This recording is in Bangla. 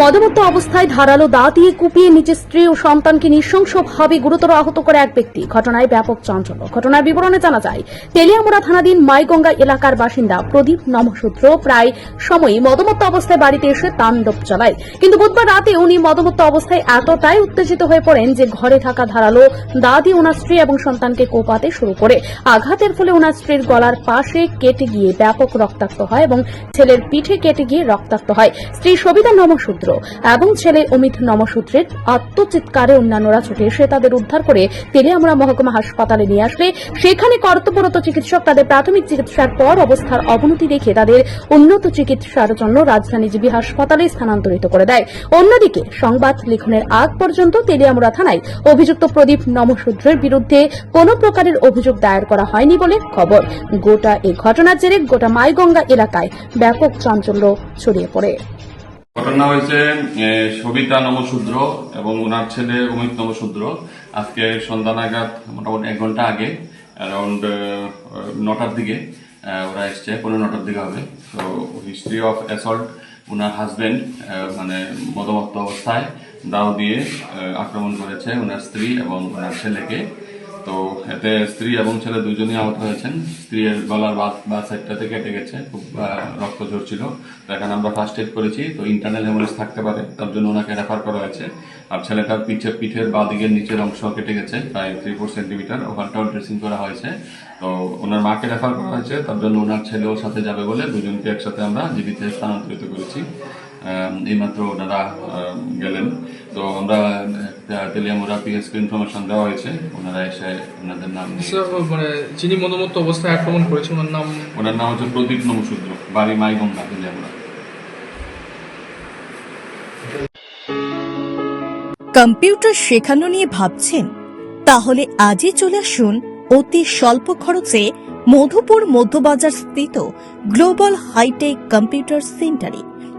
মদমত্ত অবস্থায় ধারালো দা দিয়ে কুপিয়ে নিজের স্ত্রী ও সন্তানকে নৃশংসভাবে গুরুতর আহত করে এক ব্যক্তি। ঘটনায় ব্যাপক চাঞ্চল্য। ঘটনার বিবরণে জানা যায়, তেলিয়ামুড়া থানাধীন মাইগঙ্গা এলাকার বাসিন্দা প্রদীপ নমসূত্র প্রায় সময়ই মদমত্ত অবস্থায় বাড়িতে এসে তাণ্ডব চালায়। কিন্তু বুধবার রাতে উনি মদমত্ত অবস্থায় এতটাই উত্তেজিত হয়ে পড়েন যে ঘরে থাকা ধারালো দা দিয়ে ওনার স্ত্রী এবং সন্তানকে কোপাতে শুরু করে। আঘাতের ফলে ওনার স্ত্রীর গলার পাশে কেটে গিয়ে ব্যাপক রক্তাক্ত হয় এবং ছেলের পিঠে কেটে গিয়ে রক্তাক্ত হয়। স্ত্রী সবিতা নমসূত্র এবং ছেলে অমিত নমসূত্রের আত্মচিৎকারে অন্যান্যরা ছুটে এসে তাদের উদ্ধার করে তেলিয়ামুড়া মহকুমা হাসপাতালে নিয়ে আসলে সেখানে কর্তব্যরত চিকিৎসক তাদের প্রাথমিক চিকিৎসার পর অবস্থার অবনতি দেখে তাদের উন্নত চিকিৎসার জন্য রাজধানী জিবি হাসপাতালে স্থানান্তরিত করে দেয়। অন্যদিকে সংবাদ লিখনের আগ পর্যন্ত তেলিয়ামুড়া থানায় অভিযুক্ত প্রদীপ নমসূত্রের বিরুদ্ধে কোনো প্রকারের অভিযোগ দায়ের করা হয়নি বলে খবর। গোটা এই ঘটনার জেরে গোটা মাইগঙ্গা এলাকায় ব্যাপক চাঞ্চল্য ছড়িয়ে পড়ে। ঘটনা হয়েছে সবিতা নমশূদ্র এবং ওনার ছেলে অমিত নমশূদ্র আজকে সন্ধ্যা নাগাদ, মোটামুটি এক ঘণ্টা আগে অ্যারাউন্ড নটার দিকে ওরা এসছে পনেরো নটার দিকে হবে। তো হিস্ট্রি অফ অ্যাসল্ট ওনার হাজবেন্ড মানে মদমত্ত অবস্থায় দাও দিয়ে আক্রমণ করেছে ওনার স্ত্রী এবং ওনার ছেলেকে। তো এতে স্ত্রী এবং ছেলে দুজনেই আহত হয়েছেন। স্ত্রীর গলার বা সাইডটাতে কেটে গেছে, খুব রক্ত ঝরছিল। তো এখানে আমরা ফার্স্ট এড করেছি, তো ইন্টারনাল হেমোরেজ থাকতে পারে, তার জন্য ওনাকে রেফার করা হয়েছে। আর ছেলেটার পিঠে, পিঠের বা দিকের নিচের অংশ কেটে গেছে, প্রায় থ্রি ফোর সেন্টিমিটার ওখানটাও ড্রেসিং করা হয়েছে। তো ওনার মাকে রেফার করা হয়েছে, তার জন্য ওনার ছেলেও সাথে যাবে বলে দুজনকে একসাথে আমরা জীবিতে স্থানান্তরিত করেছি। এইমাত্র ওনারা গেলেন। তো আমরা আহ, তেলিয়ামুড়া ইনফরমেশন দেওয়া হয়েছে। ওনারা এসে ওনাদের নাম মানে যিনি মনোমত্ত অবস্থায় আক্রমণ করেছে ওনার নাম ওনার নাম হচ্ছে প্রদীপ নমশূদ্র বাড়ি মাইগঙ্গা তেলিয়ামুড়া কম্পিউটার শেখানো নিয়ে ভাবছেন? তাহলে আজই চলে আসুন অতি স্বল্প খরচে মধুপুর মধ্যবাজার স্থিত গ্লোবাল হাইটেক কম্পিউটার সেন্টারে